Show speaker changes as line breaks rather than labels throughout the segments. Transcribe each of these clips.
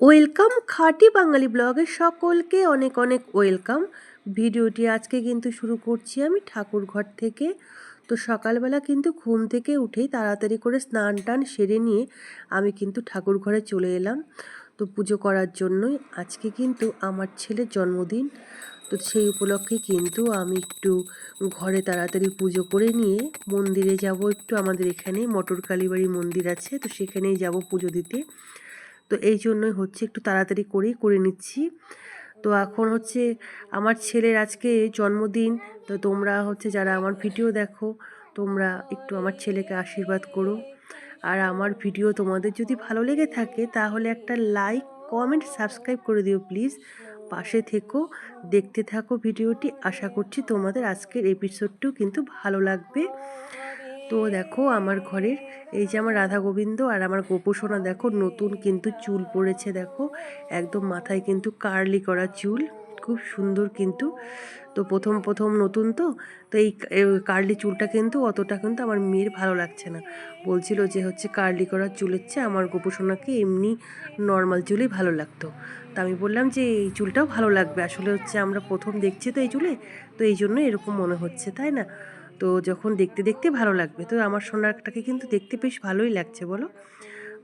Welcome খাঁটি বাঙালি ব্লগে সকলকে অনেক অনেক ওয়েলকাম ভিডিওটি আজকে কিন্তু শুরু করছি আমি ঠাকুর ঘর থেকে। তো সকালবেলা কিন্তু ঘুম থেকে উঠেই তাড়াতাড়ি করে স্নান টান সেরে নিয়ে আমি কিন্তু ঠাকুর ঘরে চলে এলাম। তো পুজো করার জন্যই আজকে কিন্তু আমার ছেলের জন্মদিন। তো সেই উপলক্ষে কিন্তু আমি একটু ঘরে তাড়াতাড়ি পুজো করে নিয়ে মন্দিরে যাব। একটু আমাদের এখানে মটর কালীবাড়ি মন্দির আছে, তো সেখানেই যাব পুজো দিতে। তো এই জন্যই হচ্ছে একটু তাড়াতাড়ি করেই করে নিচ্ছি। তো এখন হচ্ছে আমার ছেলের আজকে জন্মদিন, তো তোমরা হচ্ছে যারা আমার ভিডিও দেখো, তোমরা একটু আমার ছেলেকে আশীর্বাদ করো। আর আমার ভিডিও তোমাদের যদি ভালো লেগে থাকে, তাহলে একটা লাইক, কমেন্ট, সাবস্ক্রাইব করে দিও প্লিজ। পাশে থেকো, দেখতে থাকো ভিডিওটি। আশা করছি তোমাদের আজকের এপিসোডটিও কিন্তু ভালো লাগবে। তো দেখো আমার ঘরের, এই যে আমার রাধা গোবিন্দ আর আমার গোপোষণা দেখো নতুন কিন্তু চুল পড়েছে দেখো। একদম মাথায় কিন্তু কার্লি করা চুল, খুব সুন্দর কিন্তু। তো প্রথম প্রথম নতুন তো তো এই কার্লি চুলটা কিন্তু অতটা কিন্তু আমার মেয়ের ভালো লাগছে না। বলছিল যে হচ্ছে কার্লি করা চুলের চেয়ে আমার গোপোষণাকে এমনি নর্মাল চুলই ভালো লাগতো। তা আমি বললাম যে এই চুলটাও ভালো লাগবে, আসলে হচ্ছে আমরা প্রথম দেখছি তো এই চুলে, তো এই জন্য এরকম মনে হচ্ছে, তাই না? তো যখন দেখতে দেখতে ভালো লাগবে। তো আমার সোনারটাকে কিন্তু দেখতে বেশ ভালোই লাগছে, বলো?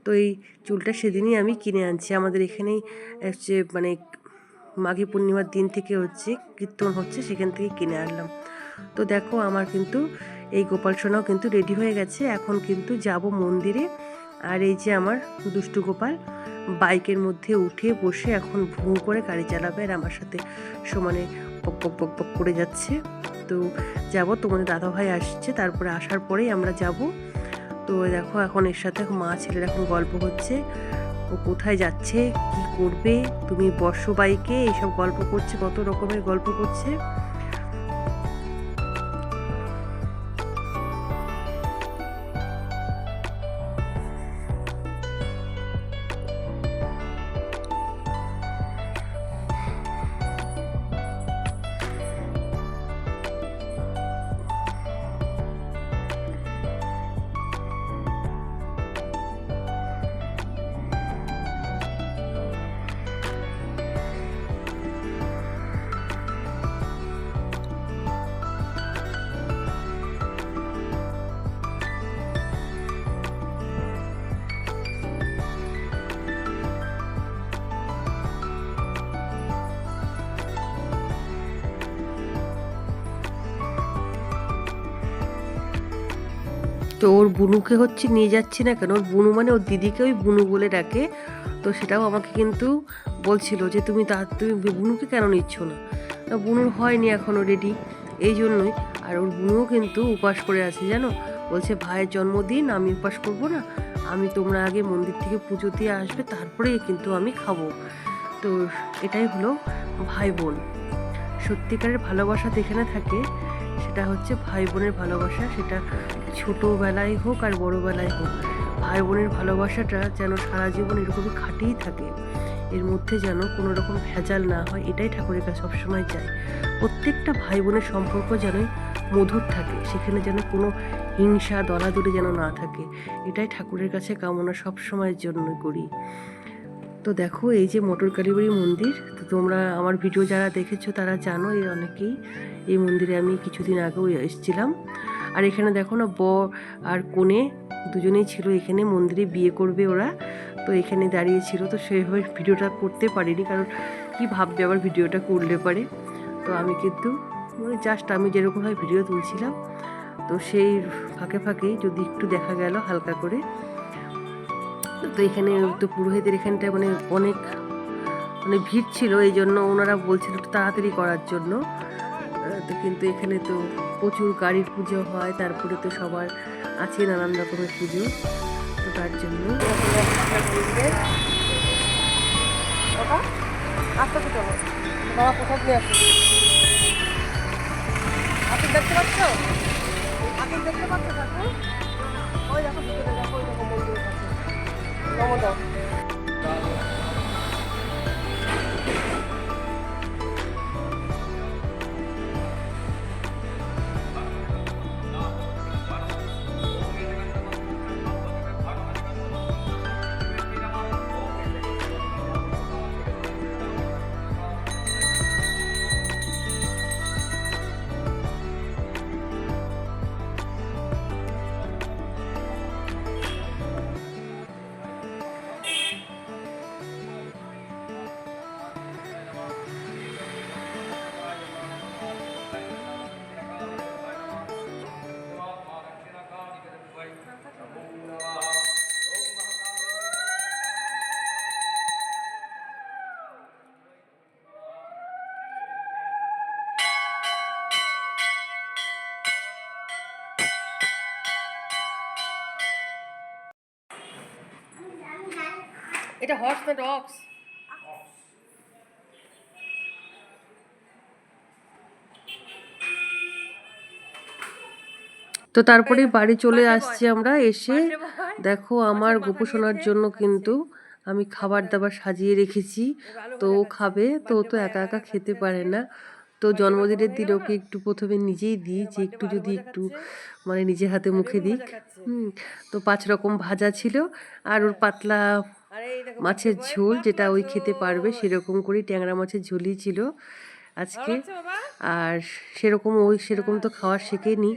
তো এই চুলটা সেদিনই আমি কিনে আনছি। আমাদের এখানেই হচ্ছে মানে মাঘী পূর্ণিমার দিন থেকে হচ্ছে কীর্তন হচ্ছে, সেখান থেকে কিনে আনলাম। তো দেখো, আমার কিন্তু এই গোপাল সোনাও কিন্তু রেডি হয়ে গেছে। এখন কিন্তু যাব মন্দিরে। আর এই যে আমার দুষ্টু গোপাল বাইকের মধ্যে উঠে বসে এখন ভুঁ করে গাড়ি চালাবে আর আমার সাথে সমানে পক বক বক বক করে যাচ্ছে। তো যাব, তোমাদের দাদাভাই আসছে। তারপরে আসার পরেই আমরা যাব। তো দেখো, এখন এর সাথে মা ছেলের এখন গল্প হচ্ছে। ও কোথায় যাচ্ছে, কি করবে, তুমি বর্ষ বাইকে, এইসব গল্প করছে, কত রকমের গল্প করছে। তো ওর বুনুকে হচ্ছে নিয়ে যাচ্ছি না কেন? ওর বুনু মানে ওর দিদিকে ওই বুনু বলে ডাকে। তো সেটাও আমাকে কিন্তু বলছিল যে, তুমি তা, তুমি বুনুকে কেন নিচ্ছ না? বুনুর হয়নি এখনও রেডি এই জন্যই। আর ওর বুনুও কিন্তু উপাস করে আছে, জানো? বলছে, ভাইয়ের জন্মদিন, আমি উপাস করব না। আমি তোমরা আগে মন্দির থেকে পুজো দিয়ে আসবে, তারপরে কিন্তু আমি খাব। তো এটাই হলো ভাই বোন। সত্যিকারের ভালোবাসা যেখানে থাকে সেটা হচ্ছে ভাই বোনের ভালোবাসা, সেটা ছোটোবেলায় হোক আর বড়োবেলায় হোক, ভাই বোনের ভালোবাসাটা যেন সারা জীবন এরকমই খাটেই থাকে। এর মধ্যে যেন কোনো রকম ভেজাল না হয়, এটাই ঠাকুরের কাছে সবসময় চাই। প্রত্যেকটা ভাই বোনের সম্পর্ক যেন মধুর থাকে, সেখানে যেন কোনো হিংসা দলাদলি যেন না থাকে, এটাই ঠাকুরের কাছে কামনা সবসময়ের জন্য করি। তো দেখো, এই যে মটর কালীবাড়ি মন্দির, তো তোমরা আমার ভিডিও যারা দেখেছ তারা জানো এই অনেকেই, এই মন্দিরে আমি কিছুদিন আগেও এসেছিলাম। আর এখানে দেখো না ব আর কোণে দুজনেই ছিল, এখানে মন্দিরে বিয়ে করবে ওরা, তো এখানে দাঁড়িয়ে ছিল, তো সেভাবে ভিডিওটা করতে পারিনি, কারণ কি ভাববে আবার ভিডিওটা করলে পারে। তো আমি কিন্তু মানে জাস্ট আমি যেরকমভাবে ভিডিও তুলছিলাম, তো সেই ফাঁকে ফাঁকেই যদি একটু দেখা গেল হালকা করে তো এখানে তো পুরোহিতের এখানটা মানে অনেক মানে ভিড় ছিল, এই জন্য ওনারা বলছিল একটু তাড়াতাড়ি করার জন্য। তো কিন্তু এখানে তো প্রচুর গাড়ির পুজো হয়, তারপরে তো সবার আছে নানান রকমের পুজো, তো তার জন্য।
দেখতে পাচ্ছ? দেখতে পাচ্ছ ওই দেখো। 너무 넓. এটা হর্স না ডগস
তো তারপরে বাড়ি চলে আসছি আমরা এসে। দেখো আমার গোপোষণার জন্য কিন্তু আমি খাবার দাবার সাজিয়ে রেখেছি। তো ও খাবে তো ও তো একা একা খেতে পারে না। তো জন্মদিনের দিন ওকে একটু প্রথমে নিজেই দিই যে একটু যদি একটু মানে নিজের হাতে মুখে দিক হুম তো পাঁচ রকম ভাজা ছিল। আর ওর পাতলা
এই দেখো
মাছের ঝোল যেটা ওই খেতে পারবে সেরকম করেই ট্যাংরা মাছের ঝোলই ছিল আজকে। আর সেরকম ওই সেরকম তো খাওয়া শিখেনি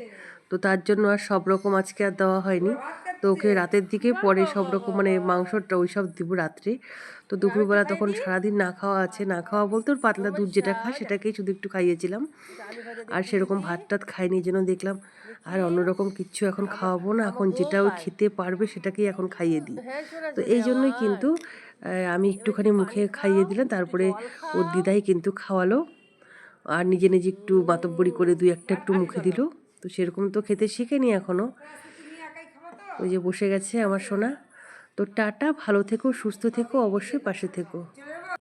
তো তার জন্য আর সব রকম আজকে আর দেওয়া হয়নি। তো ওকে রাতের দিকে পরে সব রকম মানে মাংসটা ওই সব দিব রাত্রে। তো দুপুরবেলা তখন সারাদিন না খাওয়া আছে, না খাওয়া বলতে ওর পাতলা দুধ যেটা খায় সেটাকেই শুধু একটু খাইয়েছিলাম। আর সেরকম ভাত টাত খাইনি যেন দেখলাম, আর অন্যরকম কিচ্ছু এখন খাওয়াবো না, এখন যেটা ও খেতে পারবে সেটাকেই এখন খাইয়ে দিই। তো এই জন্যই কিন্তু আমি একটুখানি মুখে খাইয়ে দিলাম, তারপরে ওর দিদাই কিন্তু খাওয়ালো। আর নিজে নিজে একটু মাতব্বরি করে দুই একটা একটু মুখে দিল। তো সেরকম তো খেতে শিখেনি এখনও। ওই যে বসে গেছে আমার সোনা। তো টাটা, ভালো থেকো, সুস্থ থেকো, অবশ্যই পাশে থেকো।